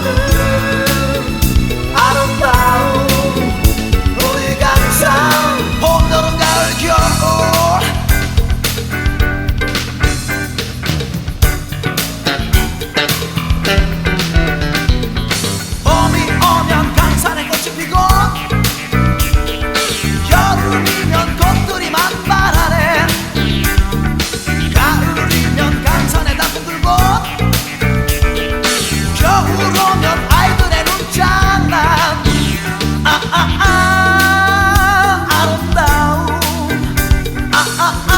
love. 아, 아.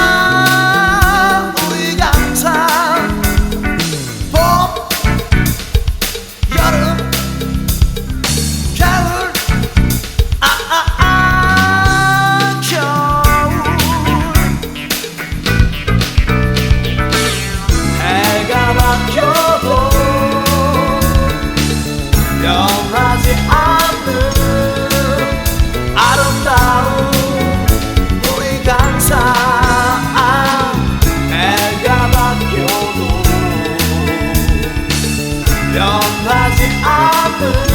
변하지 않는